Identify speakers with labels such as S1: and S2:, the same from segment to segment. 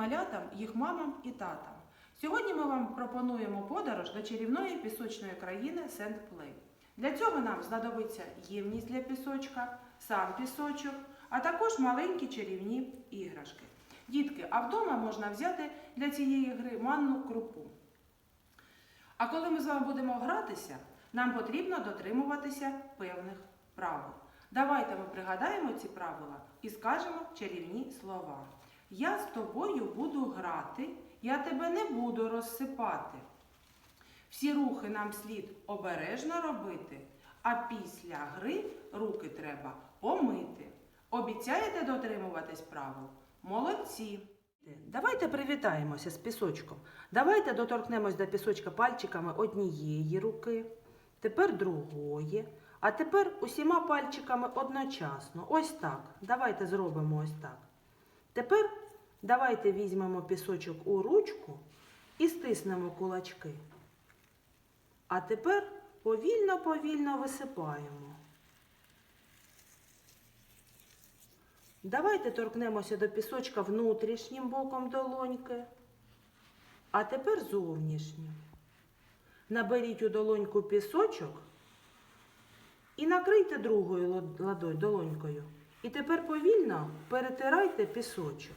S1: малятам, їх мамам і татам. Сьогодні ми вам пропонуємо подорож до чарівної пісочної країни Сент-Плей. Для цього нам знадобиться ємність для пісочка, сам пісочок, а також маленькі чарівні іграшки. Дітки, а вдома можна взяти для цієї гри манну крупу. А коли ми з вами будемо гратися, нам потрібно дотримуватися певних правил. Давайте ми пригадаємо ці правила і скажемо чарівні слова. Я з тобою буду грати, я тебе не буду розсипати. Всі рухи нам слід обережно робити, а після гри руки треба помити. Обіцяєте дотримуватись правил? Молодці! Давайте привітаємося з пісочком. Давайте доторкнемось до пісочка пальчиками однієї руки, тепер другої, а тепер усіма пальчиками одночасно. Ось так. Давайте зробимо ось так. Тепер давайте візьмемо пісочок у ручку і стиснемо кулачки. А тепер повільно-повільно висипаємо. Давайте торкнемося до пісочка внутрішнім боком долоньки, а тепер зовнішнім. Наберіть у долоньку пісочок і накрийте другою долонькою. І тепер повільно перетирайте пісочок.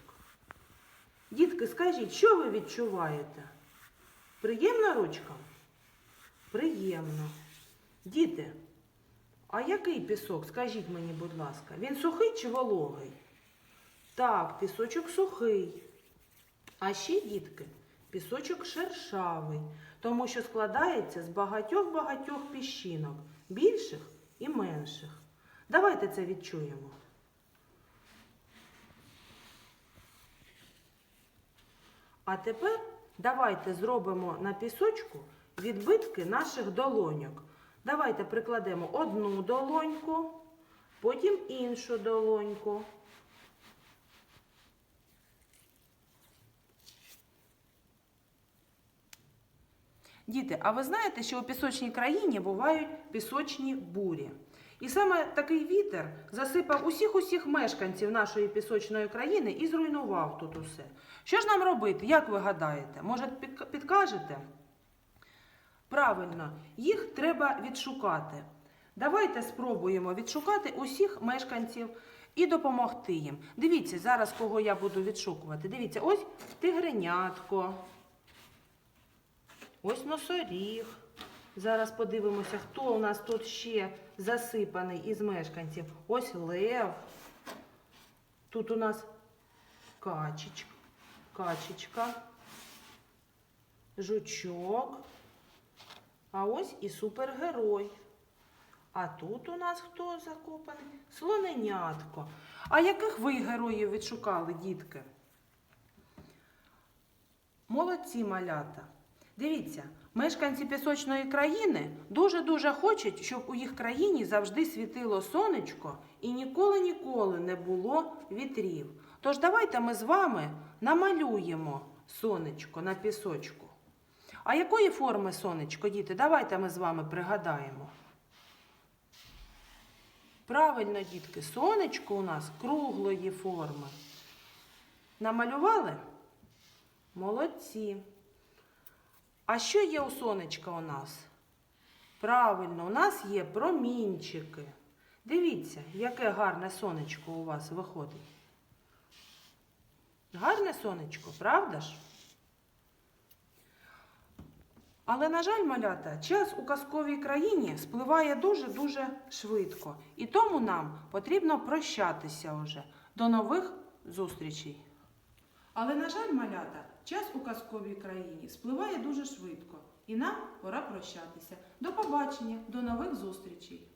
S1: Дітки, скажіть, що ви відчуваєте? Приємно ручкам? Приємно. Діти, а який пісок? Скажіть мені, будь ласка, він сухий чи вологий? Так, пісочок сухий. А ще, дітки, пісочок шершавий, тому що складається з багатьох-багатьох піщинок, більших і менших. Давайте це відчуємо. А тепер давайте зробимо на пісочку відбитки наших долоньок. Давайте прикладемо одну долоньку, потім іншу долоньку. Діти, а ви знаєте, що у пісочній країні бувають пісочні бурі? І саме такий вітер засипав усіх усіх мешканців нашої пісочної країни і зруйнував тут усе. Що ж нам робити? Як ви гадаєте? Може, підкажете? Правильно, їх треба відшукати. Давайте спробуємо відшукати усіх мешканців і допомогти їм. Дивіться, зараз кого я буду відшукувати. Дивіться, ось тигренятко. Ось носоріг. Зараз подивимося, хто у нас тут ще засипаний із мешканців. Ось лев. Тут у нас качечка, качечка, жучок. А ось і супергерой. А тут у нас хто закопаний? Слоненятко. А яких ви героїв відшукали, дітки? Молодці малята. Дивіться, мешканці пісочної країни дуже-дуже хочуть, щоб у їх країні завжди світило сонечко і ніколи-ніколи не було вітрів. Тож давайте ми з вами намалюємо сонечко на пісочку. А якої форми сонечко, діти? Давайте ми з вами пригадаємо. Правильно, дітки, сонечко у нас круглої форми. Намалювали? Молодці. А що є у сонечка у нас? Правильно, у нас є промінчики. Дивіться, яке гарне сонечко у вас виходить. Гарне сонечко, правда ж? Але, на жаль, малята, час у казковій країні спливає дуже-дуже швидко. І тому нам потрібно прощатися уже. До нових зустрічей. Але, на жаль, малята, час у казковій країні спливає дуже швидко. І нам пора прощатися. До побачення, до нових зустрічей.